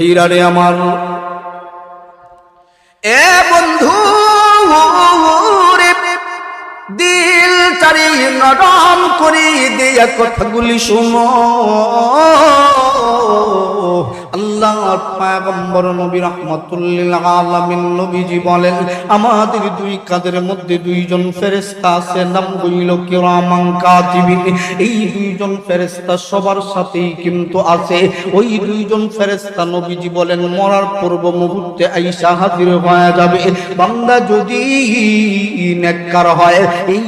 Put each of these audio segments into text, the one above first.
ভাইরারে আমার। এ বন্ধু দিল চারি নরম করি দিয়া কথাগুলি শুনো। আমাদের দুই কাদের মধ্যে দুইজন আছে, নাম হইল এই দুইজন সবার সাথেই কিন্তু আছে। ওই দুইজন নবীজি বলেন, মরার পূর্ব মুহূর্তে আইসা হাজির হয়ে যাবে। বান্দা যদি নেককার হয়, এই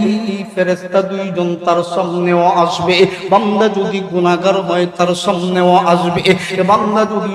ফেরেশতা দুইজন তার সামনেও আসবে। বান্দা যদি গুনাহগার হয়, তার সামনেও আসবে। বান্দা যদি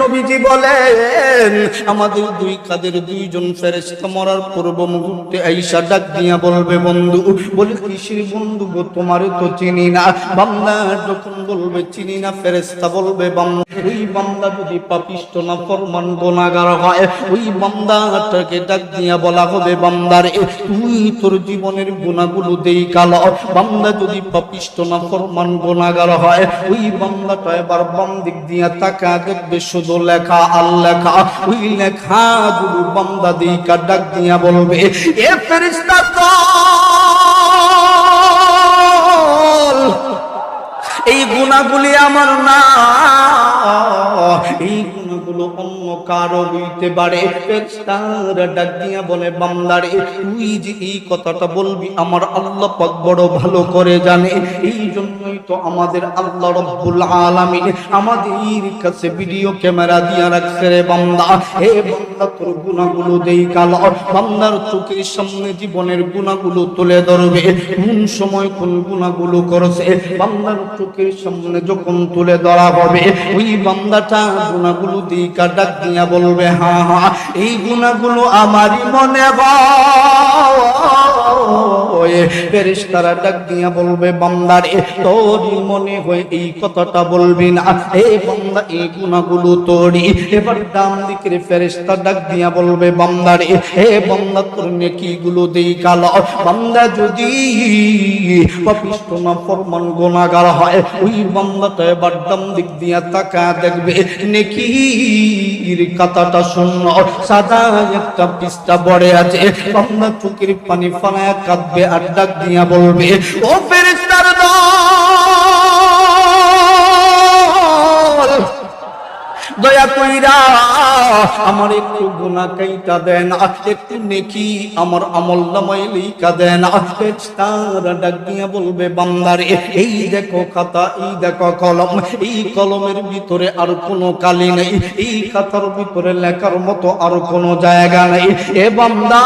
নবীজি বলেন, আমাদের দুই কাদের দুইজন ফেরেশতা মরার পূর্ব মুহূর্তে আইসা ডাক দিয়া বলবে, বন্ধু, বলে কিসের বন্ধু গো, তোমারে তো চিনি না। বান্দা যখন বলবে, চিনি না, ফেরেশতা বলবে, বান্দা ওই বান্দা যদি পাপিষ্ট না, ফরমান গুনাহগার হয়। ওই বান্দাটাকে ডাক দিয়া বলা হবে বান্দারে তুই তোর জীবনের গুনাহগুলো দেই কালো। বান্দা যদি পাপিষ্ট না, ফরমান গুনাহগার হয়। ওই বান্দাটা এবার বাম দিক দিয়া তাকা দেখবে শুধু লেখা আর লেখা। ওই লেখা গুরু বান্দা দিকা ডাক দিয়া বলবে, এ ফেরেশতা তো এই গুণাগুলি আমার না, এই কারও হইতে পারে ফেরেশতারা ডাক দিয়া বলে, বান্দারে, তুই যে এই কথাটা বলবি, আমার আল্লাহ পাক বড় ভালো করে জানে। এই জন্যই তো আমাদের আল্লাহ রব্বুল আলামিন আমাদের কাছে ভিডিও ক্যামেরা দিয়া রাখছে রে বান্দা। হে বান্দা, তোর গুণাগুলো দেই কালো। বান্দার চোখের সামনে জীবনের গুণাগুলো তুলে ধরবে। কোন সময় কোন গুণাগুলো করেছে, বান্দার চোখের সামনে যখন তুলে ধরা হবে, ওই বান্দাটা গুণাগুলো দিকা ডাক দিয়া বলবে, হা হা, এই গুণাগুলো আমারই মনে হয়। ডাক দিয়া বলবে, বান্দারে, তোরই মনে হয় এই কথাটা বলবি না? এই এই গুণাগুলো এবার ডান দিকের ফেরেশতা ডাক দিয়া বলবে, বান্দারে হে বান্দা তোর নেকিগুলো দেই কালো। বান্দা যদি পাপিষ্ট না ফরমান গুনাহগার হয়, ওই বান্দাটা এবার ডান দিক দিয়া তাকা দেখবে কথাটা শূন্য। সাদা একটা পৃষ্ঠা বড়ে আছে। বান্দা পানি ফানায় কাঁদবে আর ডাক দিয়া বলবে, ও ফেরেশতার দল দয়া কইরা আমার একটু গুনাহ কাইটা দেন, একটু নেকি আমার আমল নামায় লিখা দেন। ফেরেশতারা ডাক দিয়া বলবে, বান্দারে, এই দেখো খাতা, এই দেখো কলম, এই কলমের ভিতরে আর কোনো কালি নেই, এই খাতার ভিতরে লেখার মতো আর কোনো জায়গা নেই। এ বান্দা,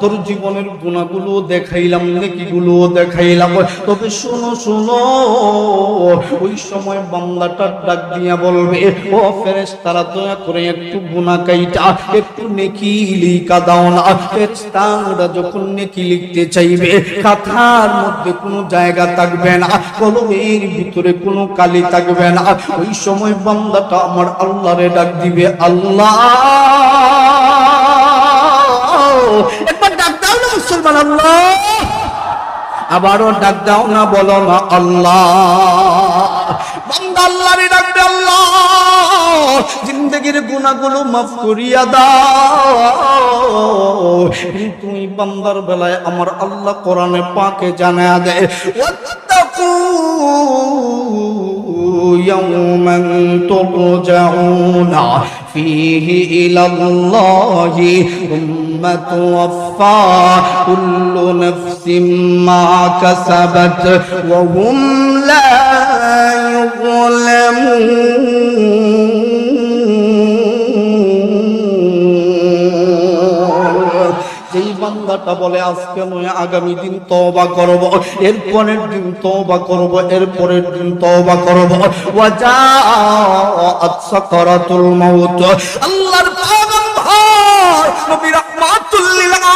তোর জীবনের গুণাগুলো দেখাইলাম, নেকিগুলো দেখাইলাম। তবে শোনো শোনো, ওই সময় বান্দাটার ডাক দিয়া বলবে ও ফেরেস তারা দয়া করে একটু একটু নেকি লিখা দাও না। ফেরেশতারা যখন নেকি লিখতে চাইবে মধ্যে কোনো জায়গা থাকবে না, কলমের ভিতরে কোনো কালি থাকবে না। ওই সময় বান্দাটা আমার আল্লাহরে ডাক দিবে, আল্লাহ! একবার ডাক দাও না মুসলমান আল্লাহ। আবারও ডাক দাও না, বলো না, আল্লাহ! বান্দা আল্লাহরে ডাকবে আল্লাহ জিন্দগির গুনাহগুলো মাফ করিয়া দাও তুমি বান্দার বেলায় আমার আল্লাহ কোরআনে পাকে জানা দেয় ওয়াত্তাকু يوما ترجعون فيه إلى الله ثم توفى كل نفس ما كسبت وهم لا يظلمون যেই বান্দাটা বলে, আজকে নয়, আগামী দিন তওবা করব। এরপরের দিন তওবা করব এরপরের দিন তওবা করব। ওয়াজাআত সাকারাতুল মাউত। আল্লাহর পাগম্বর নবী রাহমাতুল লিল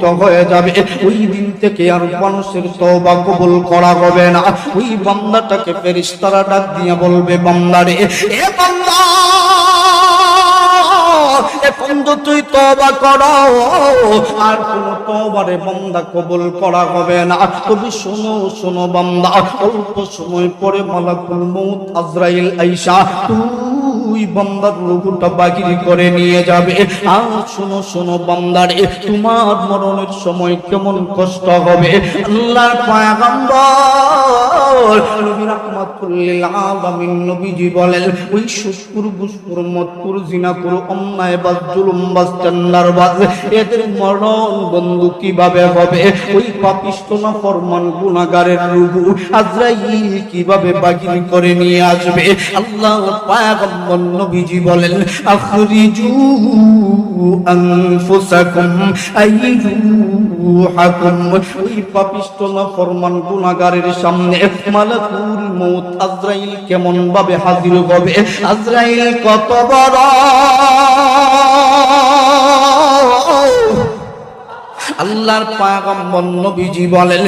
উদিত হয়ে যাবে। ওই দিন থেকে আর মানুষের তওবা কবুল করা হবে না। ওই বান্দাটাকে ফেরেশতারা ডাক দিয়ে বলবে, বান্দারে তুই তবা আর কোন কবুল করা হবে না। তবে শোনো শোনো বান্দা, অল্প সময় পরে মালাকুল আজরাইল আইসা তুই বান্দার রূপটা বাগিরি করে নিয়ে যাবে। আর শোনো শোনো বান্দারে, তোমার মরণের সময় কেমন কষ্ট হবে। আল্লাহর ওই এদের মরণ বন্ধু কীভাবে হবে? ওই কীভাবে করে নিয়ে আসবে? আল্লাহ নবীজি বলেন, আখরিজু আনফুসাকুম, আইয়ুহাকুম। ওই পাপিষ্ট গুনাহগারের সামনে মালাকুল মউত আজরাইল কেমন ভাবে হাজির হবে? আজরাইল কত বড় আল্লাহর পায়গম্বর নবীজি বলেন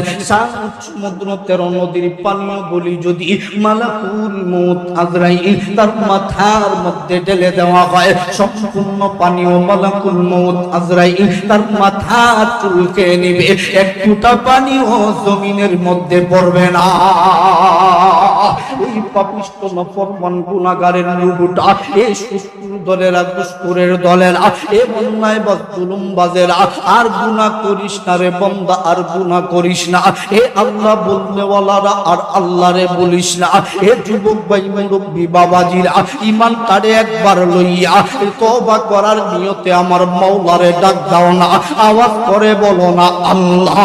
সমুদ্র তেরো নদীর পানীয় বলি যদি মালাকুল মউত আজরাইল তার মাথার মধ্যে ঢেলে দেওয়া হয়, সম্পূর্ণ পানীয় মালাকুল মউত আজরাইল তার মাথা চুলকে নিবে, এক ফুটা পানিও জমিনের মধ্যে পড়বে না। ওই পাপিষ্ট নফরমান গুনাগারের রূপটা এ সুস্কুর দলেরা দুষ্কুরের দলেরা, এ বন্যায় বা জুলুম বাজেরা, আর গুনাহ করিস না রে বন্দা, আর গুনাহ করিস না। এ আল্লাহ বলনেওয়ালারা আর আল্লাহরে বলিস না। এ যুবক ভাই, মুরব্বী, বাবাজিরা ইমান তারে একবার লইয়া তওবা করার নিয়তে আমার মাওলারে ডাক দাও না, আওয়াজ করে বলো না, আল্লাহ।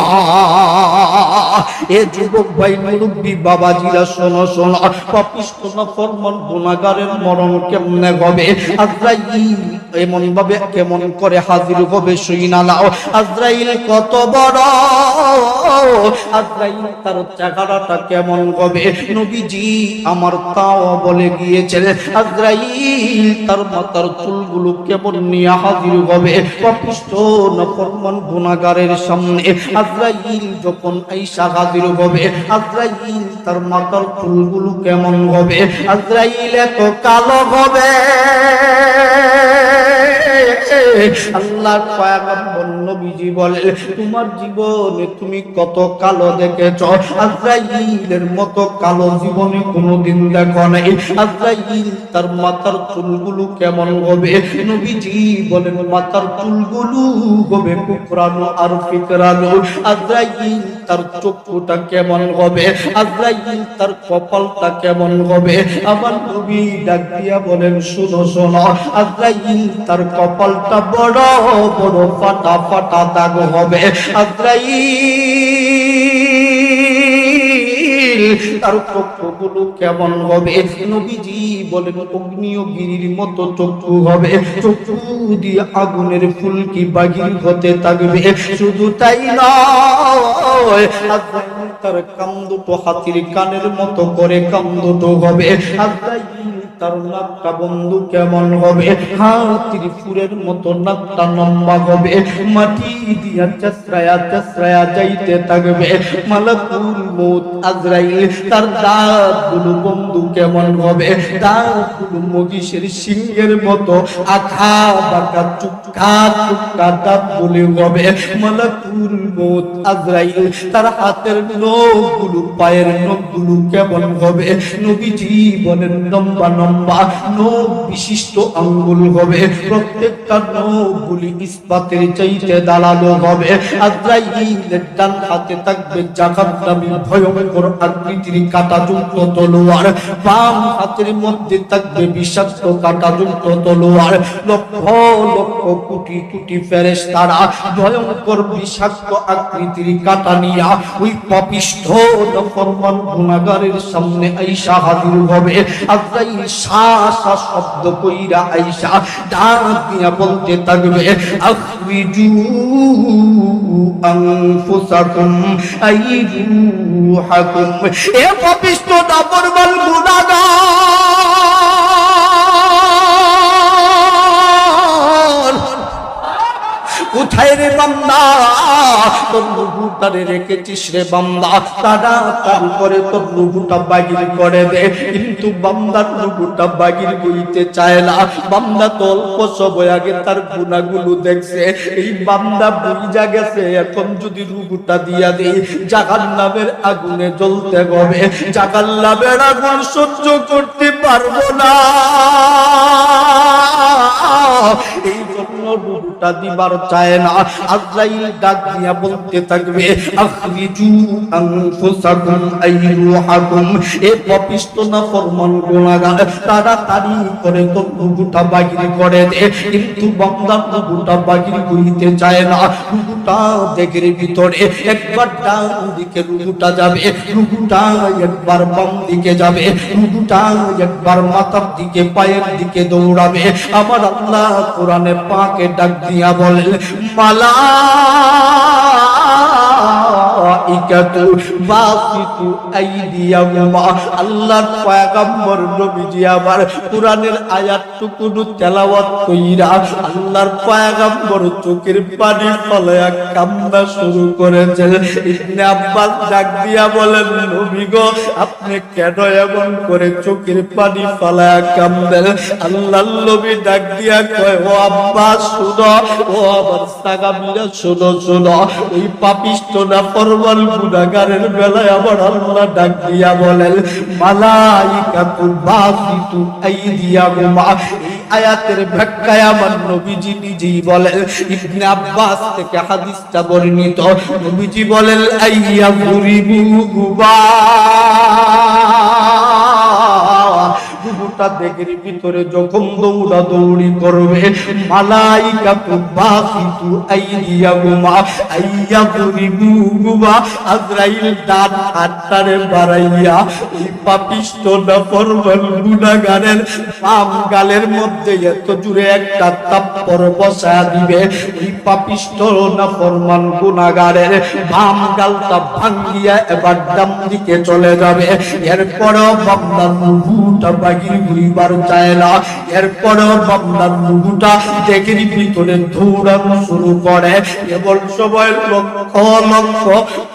এ যুবক ভাই, মুরব্বী, বাবাজিরা, শোনো শোনো, পাপিষ্ট না ফরমান গুনাহগারের মরণ কেমনে হবে? আজরাইল এমন ভাবে কেমন করে হাজির হবে, শুইনা নাও। আজরাইল কত বড়? আজরাইল তার চেহারাটা কেমন হবে? নবীজি আমার তাও বলে গিয়েছেন, আজরাইল তার মাথার চুলগুলো কেমন নিয়ে হাজির হবে? পাপিষ্ট না ফরমান গুনাহগারের সামনে আজরাইল যখন আইসা হাজির হবে, আজরাইল তার মাথার চুলগুলো কেমন হবে? আজরাইল এত কালো হবে। আল্লাহর পয়গম্বর নবীজি বলে তোমার জীবনে তুমি কত কালো দেখেছ? আজরাইলের মতো কালো জীবনে কোনোদিন দেখো নাই। আজরাইল তার মাথার চুলগুলো কেমন হবে? নবীজি বলেন, মাথার চুলগুলো হবে কুকরানো আর ফিকরানো। আজরাইল তার চক্ষুটা কেমন হবে? আজরাইল তার কপালটা কেমন হবে? আমার নবী ডাক দিয়া বলেন, শুনো, শোনো। আজরাইল তার কপালটা বড় বড় ফাটা ফাটা দাগ হবে। আজরাইল, তার চক্ষুগুলো কেমন হবে? নবীজি বলেন মতো চক্ষু হবে। চক্ষু দিয়ে আগুনের ফুলকি বাগির হতে থাকবে। শুধু তাই নয় তার কাম দুটো হাতির কানের মতো করে কাম দুটো হবে। আজরাইল তার নাকটা বন্ধু কেমন হবে? হাতির ফুরের মতো লম্বা হবে। মাটি দিয়া যাইতে থাকবে। মালাকুল আজরাইল, তার দাঁতগুলো বন্ধু কেমন হবে? দাঁতগুলো মগিষের সিংহের মতো আখা বাঁকা চুক্কা চুক্কা দাঁত গুলি হবে। মালাকুল মউত আজরাইল, তার হাতের নখগুলো পায়ের নখগুলো কেমন হবে? নবীজি বলেন লম্বা লম্বা নখ বিশিষ্ট আঙ্গুল হবে। প্রত্যেকটা নখগুলি ইস্পাতের চাইতে দাঁড়াল হবে। আজরাইলের ডান হাতে থাকবে জাকাতনামী ভয়ঙ্কর আকৃতির কাঁটাযুক্ত তলোয়ার। বাম হাতের মধ্যে থাকবে বিষাক্ত কাঁটাযুক্ত তলোয়ার। লক্ষ লক্ষ কোটি কোটি ফেরেশতারা ভয়ঙ্কর বিষাক্ত আকৃতির কাঁটা নিয়া ওই পাপিষ্ঠ ফরমান গুণাগারের সামনে আইসা হাজির হবে। আজরাইল শব্দ কইরা আইসা ডাক দিয়া বলতে থাকবে আখরিজু আনফুসাকুম আইরুহাকুম। এ বান্দা তোর রেখেছিস রে বান্দা। তারা তার উপরে তোর বাগির করে দে, কিন্তু বান্দার বাগির চায় না। বান্দা তো অল্প সময় আগে তার গুণাগুলো দেখছে। এই বান্দা বুঝা গেছে, এখন যদি রুহুটা দিয়া দেই জাগার নামের আগুনে জ্বলতে হবে। জাগার নামের আগুন সহ্য করতে পারব না। রুহুটা দিবার চায় না। আজরাইল ডাক দিয়া বলতে থাকবে, আখরিজু আনফুসাকুম আইরুহাকুম। এ পাপিষ্ট না ফরমান গুনাহগার? তাড়াতাড়ি করে তো রুহুটা বাগির করে দে, কিন্তু বান্দার রুহুটা বাগির করিতে চায় না। রুহুটা দেখের ভিতরে, একবার ডান দিকে রুহুটা যাবে, রুহুটা একবার বাম দিকে যাবে, রুহুটা একবার মাথার দিকে, পায়ের দিকে দৌড়াবে। আমার আল্লাহ কোরআনে পাকে ডাক দিয়া বলেন মালা আবার চোখের পানি কান্না শুরু করেছেন। আব্বাস ডাক দিয়া বলেন আপনি কেন এমন করে চোখের পানি ফলায়া কান্দেন? আল্লাহর নবী ডাক দিয়া কয়, ও আব্বাস, শুনো, ও সাগামিরা শুনো শুনো, ওই পাপিষ্ট না গুনাহগারের বেলায় আমার আল্লাহ ডাক দিয়া বলেন মালাইকাতু বাসিতু আইদিয়াহুমা। আয়াতের ব্যাখ্যায় আমার নবীজি নিজেই বলেন, ইবনে আব্বাস থেকে হাদিসটা বর্ণিত। নবীজি বলেন, আইয়া গুরিবু গুবা বুবুটা দেখের ভিতরে যখন দৌড়া দৌড়ি করবে, মালাইকা তো আইয়া গুমা, আইয়া আজরাইল দাঁত হাতটারে বাড়াইয়া, ওই পাপিষ্ট না গুনাগারের গালের মধ্যে এত জুড়ে একটা তাপ্পর দিবে, ওই পাপিষ্ট না ফরমান গুনাগারের বাম গালটা ভাঙ্গিয়া এবার ডাম দিকে চলে যাবে। এরপরও মুহুটা বাগির ঘুরিবার চায় না। এরপরও বান্দার মুহুটা দেখের ভিতরে দৌড়ানো শুরু করে। কেবল সময় লক্ষ লক্ষ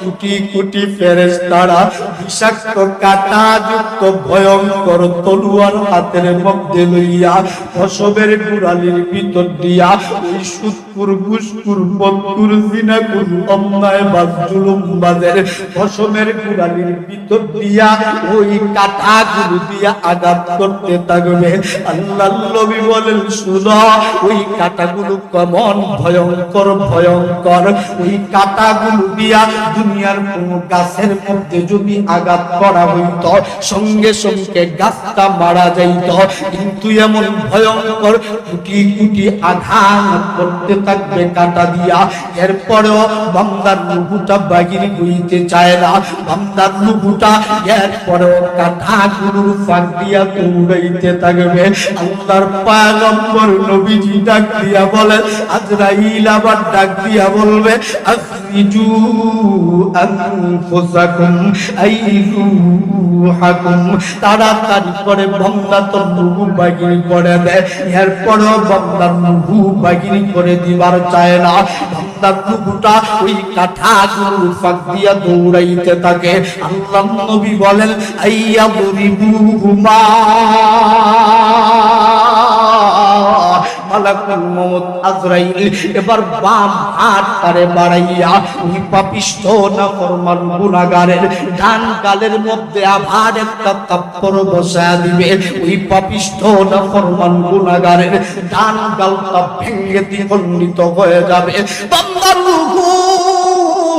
কোটি কোটি ফেরেস তারা বিষাক্ত কাটা যুক্ত ভয়ঙ্কর তলুয়ার হাতের মধ্যে লইয়া ফসবের গুড়ালির ভিতর দিয়া ওই ঘুষপুর বন্ধুর জিনাকুর, অন্যায় বাজ জুলুম বাজের ফসমের গুড়ালির ভিতর দিয়া ওই কাটা গুলো দিয়া আঘাত করতে। থাকবে। আল্লাহ নবী বলেন, শুনো, ওই কাটাগুলো কেমন ভয়ঙ্কর ভয়ঙ্কর। ওই কাটাগুলো দিয়া দুনিয়ার কোন গাছের মধ্যে যদি আঘাত করা হইত, সঙ্গে সঙ্গে গাছটা মারা যাইত। কিন্তু এমন ভয়ঙ্কর কুটি কুটি আঘাত করতে থাকবে কাটা দিয়া। এরপরেও বান্দার নুপুটা বাগির হইতে চায় না। বান্দার নুপুটা এরপরেও কাটা গুরুর ফাঁক দিয়া দৌড়াইতে থাকবে। আল্লাহর পায়গম্বর নবীজি ডাক দিয়া বলে, আজরাইল আবার ডাক দিয়া বলবে, আখরিজু আনফুসাকুম আইরুহাকুম তাড়াতাড়ি করে বান্দা তোর নুহু বাগির করে দেয় এরপরও বান্দার নুহু বাগির করে দিবার চায় না। বান্দার নুহুটা ওই কাঠা গুরু ফাঁক দিয়া দৌড়াইতে থাকে। আল্লাহ নবী বলেন আইয়া বরিবুহুমা এবার বাম হাত তারে বাড়াইয়া ওই পাপিষ্ঠ না ফরমান গুনাহগারের ডান গালের মধ্যে আবার একটা তাপ্পর বসায় দিবে। ওই পাপিষ্ঠ না ডান গালটা হয়ে যাবে।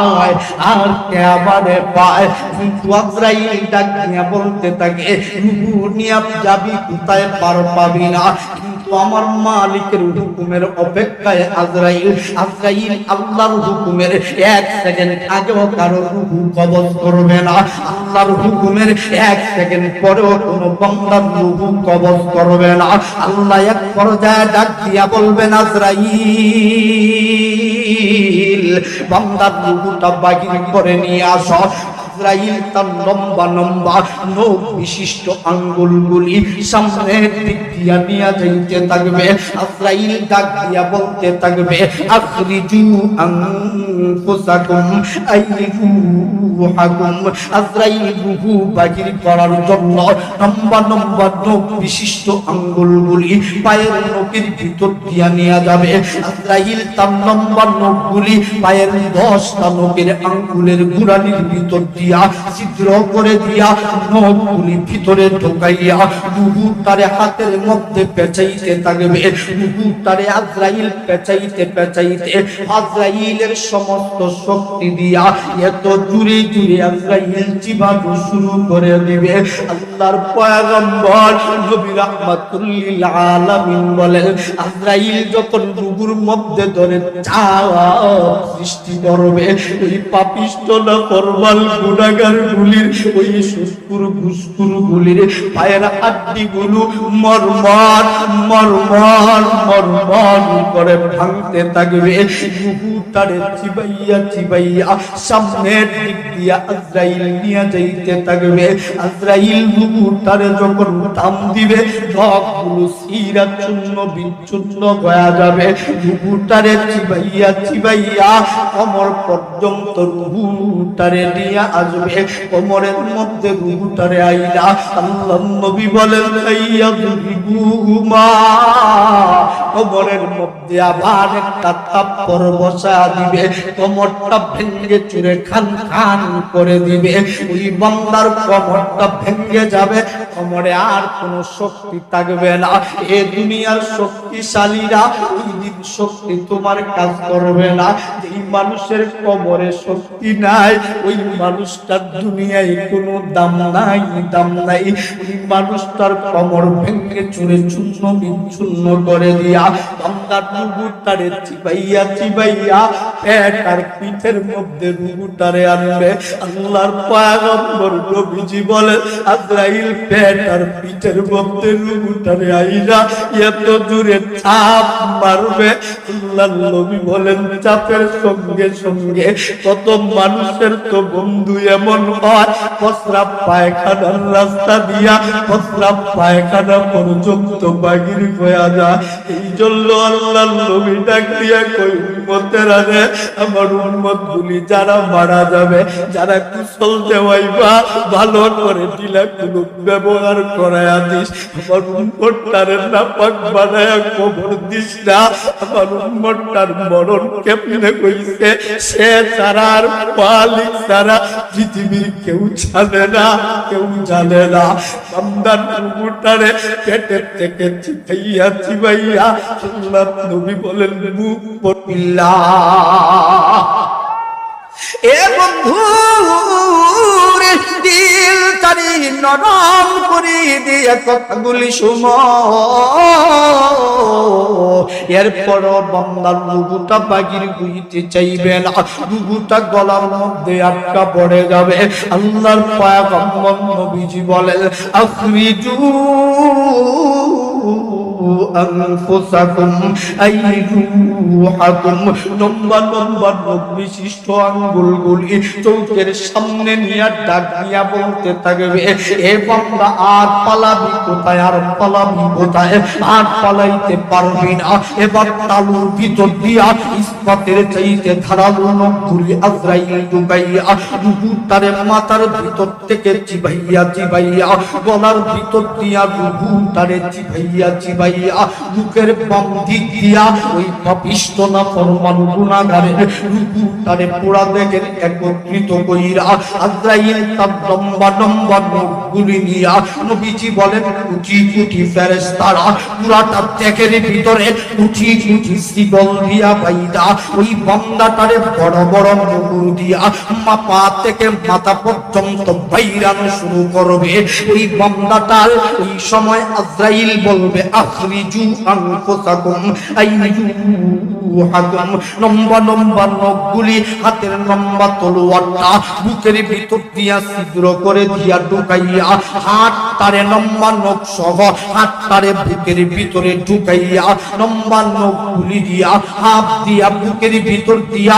পায়, আর পায়? বলতে থাকে যাবি কোথায় পার পাবি না? আমার মালিকের হুকুমের অপেক্ষায় আজরাইল আজরাইল আল্লাহর হুকুমের এক সেকেন্ড আগেও কারও রুহু কবজ করবে না। আল্লাহর হুকুমের এক সেকেন্ড পরেও কোনো বান্দার রুহু কবজ করবে না। আল্লাহ এক পর্যায়ে ডাক দিয়া বলবেন, আজরাইল! বান্দার রুহুটা বাগির করে নিয়ে আসো। ইসরাইল তার লম্বা লম্বা নখ বিশিষ্ট আঙ্গুলগুলি সামনের দিক দিয়া নিয়ে যাইতে থাকবে। ইসরাইল ডাক দিয়া বলতে থাকবে রুহু করার জন্য লম্বা লম্বা নখ বিশিষ্ট আঙ্গুলগুলি পায়ের নখের ভিতর দিয়া যাবে। ইসরাইল তার লম্বা নখগুলি পায়ের দশটা নখের আঙ্গুলের গুড়ালির ভিতর দিয়া ছিদ্র করে দিয়া, নখগুলি ভিতরে ঢোকাইয়া রুহু তারে হাতের মধ্যে পেঁচাইতে থাকবে। রুহু তারে আজরাইল পেঁচাইতে পেঁচাইতে আজরাইলের সমস্ত শক্তি দিয়া এত জুড়ে জুড়ে আজরাইল চিবানো শুরু করে দিবে। আল্লাহর পয়গম্বর নবী রাহমাতুল্লিল আলামিন বলেন, আজরাইল যখন রুহুর মধ্যে ধরে চাপ সৃষ্টি করবে, ওই পাপিষ্ট না ফরমাল গুনাগার গুলির ওই সুস্কুর ঘুসকুর গুলির পায়ের হাড্ডি গুলো মরমর মরমর মরমর করে ভাঙতে থাকবে। তারে চিবাইয়া চিবাইয়া সামনের দিক দিয়া আজরাইল নিয়ে যাইতে থাকবে। আজরাইল তারে যখন টান দিবে সিরা বিচ্ছুন্ন যাবে। চিবাইয়া চিবাইয়া পর্যন্ত রুহু তারে নিয়ে আসবে কোমরের মধ্যে রুহুটারে আইলা আল্লাহ নবী বলেন কোমরের মধ্যে আবার একটা থাপ্পড় বসা দিবে, কোমরটা ভেঙে চুরে খান খান করে দিবে। ওই বান্দার কোমরটা ভেঙে যাবে, কোমরে আর কোনো শক্তি থাকবে না। এ দুনিয়ার শক্তিশালীরা দিন শক্তি তোমার কাজ করবে না। এই মানুষের কোমরে শক্তি নাই, ওই মানুষটার দুনিয়ায় কোনো দাম নাই দাম নাই। ওই মানুষটার কমর ভেঙে চুরে চূর্ণ বিচ্ছুন্ন করে দিয়া বান্দার রুগুটারে চিবাইয়া চিবাইয়া পেট আর পিঠের মধ্যে রুগুটারে আনবে। আল্লাহর পয়গম্বর নবীজি বলে আজরাইল পেট আর পিঠের মধ্যে রুগুটারে আইরা এত জোরে চাপ মারবে। আল্লাহর নবী বলেন, চাপের সঙ্গে সঙ্গে কত মানুষের তো বন্ধু এমন হয় প্রস্রাব পায়খানার রাস্তা দিয়া প্রস্রাব পায়খানা পর্যন্ত বাগির হয়ে যায়। এই জন্য আল্লাহ নবী ডাক দিয়া কই, উম্মতেরা রে, আমার উম্মত গুলি যারা মারা যাবে, যারা কুশল দেওয়াইবা, ভালো করে টিলা গুলো ব্যবহার করায়া দিস। আমার উম্মতটারে নাপাক বানায়া কবর দিস না। আমার উম্মতটার মরণ কেমনে কইছে সে ছাড়া আর মালিক ছাড়া পৃথিবীর কেউ জানে না, কেউ জানে না। বান্দার কুকুরটারে পেটের থেকে চিপাইয়া চিবাইয়া আল্লাহ নবী বলেন, মুখ পড়িল্লা এ বন্ধু দিল তারি নরম দিয়ে কথাগুলি শুন। এরপর বান্দার রুগুটা বাগির গুইতে চাইবে না। রুগুটা গলার মধ্যে আটকা পড়ে যাবে। আল্লাহর পয়গম্বর নবীজি বলেন আখরিজু আনফুসাকুম আইরুহাকুম লম্বা লম্বা নখ বিশিষ্ট আঙ্গুলগুলি চৌকের সামনে নিয়ে ডাক দিয়া বলতে থাকবে এ বান্দা আর পালাবি কোথায় আর পালাবি কোথায় আর পালাইতে পারবি না এবার তালুর ভিতর দিয়া ইস্পাতের চাইতে ধারালো নখগুলি আজরাইল ঢুকাইয়া রুহু তারে মাথার ভিতর থেকে চিবাইয়া চিবাইয়া গলার ভিতর দিয়া রুহু তারে চিবাইয়া চিবাইয়া বুকের বাম দিক দিয়া ওই পাপিষ্ট না ফরমান গুণাগারে রুহু তারে পোড়া দেখেন একত্রিত কইরা আজরাইল তার লম্বা লম্বা নখগুলি নিয়া নবীজি বলেন কুচি কুচি ফেরেশতারা, পুরাটা দেখের ভিতরে কুচি কুচি শিকল দিয়া বাইদা, ওই বান্দাটারে বড় বড় নগুর দিয়া মা পা থেকে মাথা পর্যন্ত বাইরানো শুরু করবে। ওই বান্দাটার ওই সময় আজরাইল বলবে আখরিজু আনফুসাকুম আইয়ুহাকুম লম্বা লম্বা নখগুলি হাতের লম্বা তলোয়ারটা বুকের ভিতর দিয়া ছিদ্র করে দিয়া ঢুকাইয়া হাত তারে লম্বা নখ সহ হাত তারে বুকের ভিতরে ঢুকাইয়া লম্বা নখগুলি দিয়া হাত দিয়া বুকের ভিতর দিয়া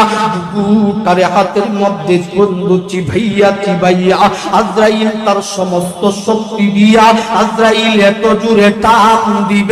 তারে হাতের মধ্যে বন্ধু চিভাইয়া চিবাইয়া আজরাইল তার সমস্ত শক্তি দিয়া আজরাইল এত জুড়ে টান দিবে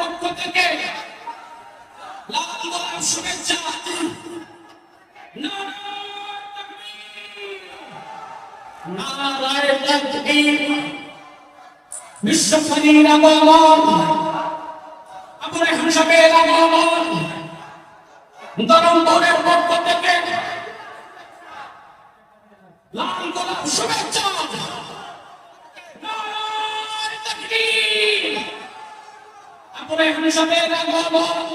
পক্ষ থেকে লাল গোলাপ শুভেচ্ছা নারায় তাকবীর বিশ্বকালীন আগমন আবু রেহান সাহেবের আগমন ধরমপুরের পক্ষ থেকে লাল গোলাপ শুভেচ্ছা আবু রেহান সাহেবের আগমন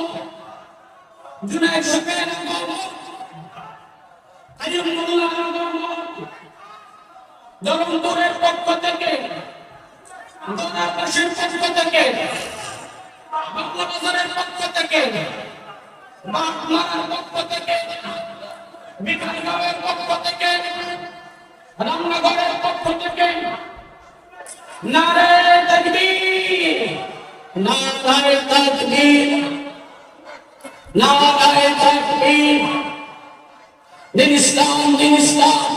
জুনায়েদ ধরমপুরের পক্ষ থেকে দোনাবাসের পক্ষ থেকে থেকে, বাগমারার পক্ষ থেকে বিকালগাঁওয়ের পক্ষ থেকে, রামনগরের পক্ষ থেকে নারে তকবীর। নারায় তকবীর নারায় তকবীর দিন ইসলাম দিন ইসলাম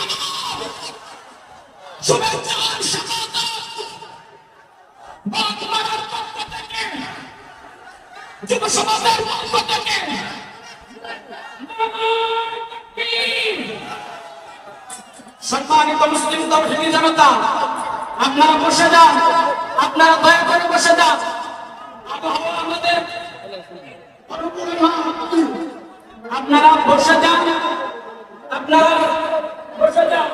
আগমন। শুভেচ্ছার স্বাগত। বাগমারার পক্ষ থেকে, সম্মানিত মুসলিম তৌহিদি জনতা আপনারা বসে যান আপনারা দয়া করে বসে যান। আবহাওয়া আমাদের আপনারা বসে যান আপনারা বসে যান।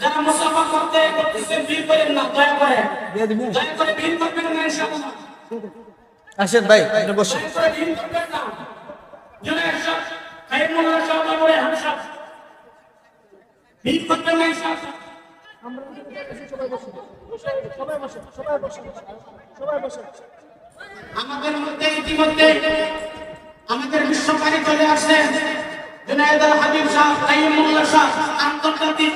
যারা মুসাফা করতে করতেছেন ভিড় করেন না দয়া করে। দয়া করে ভিড় করবেন না ইনশাআল্লাহ। আসেন ভাই, আপনি মোল্লা আমাদের মধ্যে ইতিমধ্যে আমাদের বিশ্বকারী চলে আসছে। জুনায়দ আল শাহ, কাইমুল্লাহ শাহ, আন্তর্জাতিক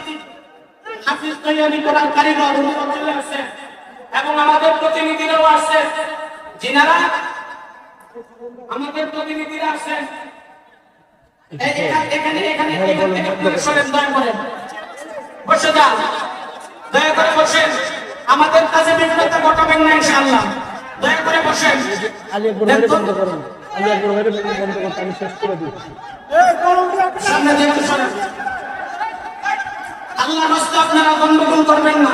হাফিজ তৈরি করার কারিগর চলে আসছে এবং আমাদের প্রতিনিধিরাও আসছে। যিনারা আমাদের প্রতিনিধিরা এখা- এখানে এখানে এখান আপনারা দয়া করে। বসে যান। দয়া করে বসেন। আমাদের কাছে বিঘ্নতা ঘটাবেন না ইনশাআল্লাহ। দয়া করে বসেন। বন্ধ করুন। বন্ধ করতে আমি শেষ করে দিই। সামনে আল্লাহ রাস্তা আপনারা গন্ডগোল করবেন